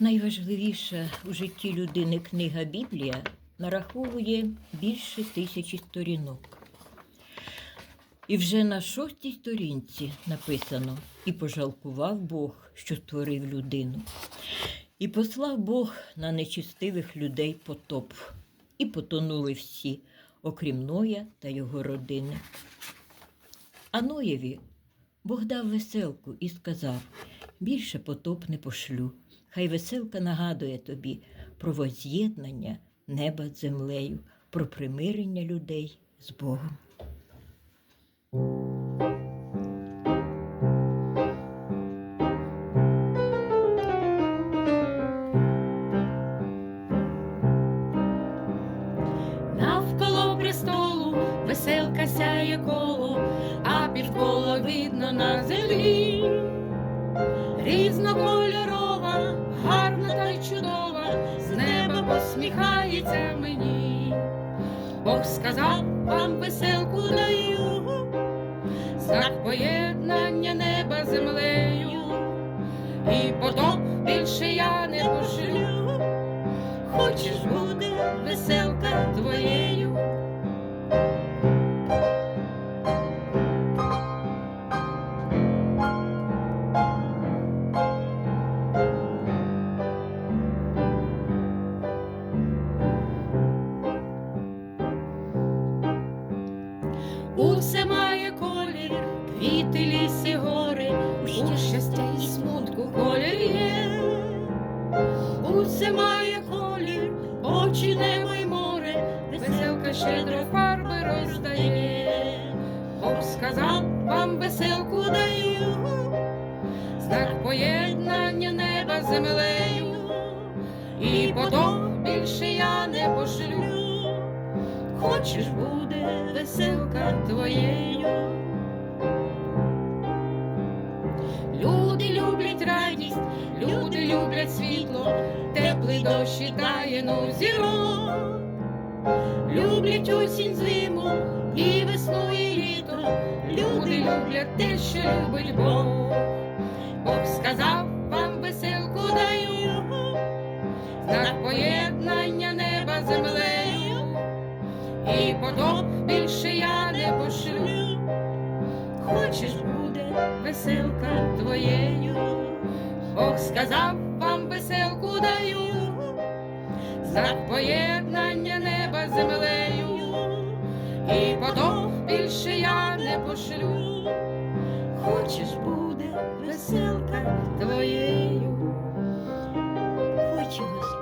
Найважливіша у житті людини книга Біблія нараховує більше тисячі сторінок. І вже на шостій сторінці написано: І пожалкував Бог, що створив людину. І послав Бог на нечистивих людей потоп, і потонули всі, окрім Ноя та його родини. А Ноєві Бог дав веселку і сказав: більше потоп не пошлю. Хай веселка нагадує тобі про воз'єднання неба з землею, про примирення людей з Богом. Навколо престолу веселка сяє коло, а півколо видно на землі. Різнокольорова, гарна та й чудова, з неба посміхається мені. Бог сказав вам веселку даю, знак поєднання неба землею, і потоп більше я не пошлю. Усе має колір, квіти, ліси, гори, у щастя і смутку колір є. Усе має колір, очі, небо й море, веселка щедро фарби роздає. Бог сказав, вам веселку даю, знак поєднання неба з землею, і потом більше я не пошлю. Хочеш буде веселка твоєю. Люди люблять радість, люди люблять світло, теплий дощ і таєну зірок. Люблять осінь зиму і весну і літо. Люди люблять те, що любить Бог. Бог сказав, вам веселку даю, знак поєднання і потоп більше я не пошлю. Хочеш буде веселка твоєю, Бог сказав, вам веселку даю, знак поєднання неба з землею, і потоп більше я не пошлю. Хочеш буде веселка твоєю. Хочемо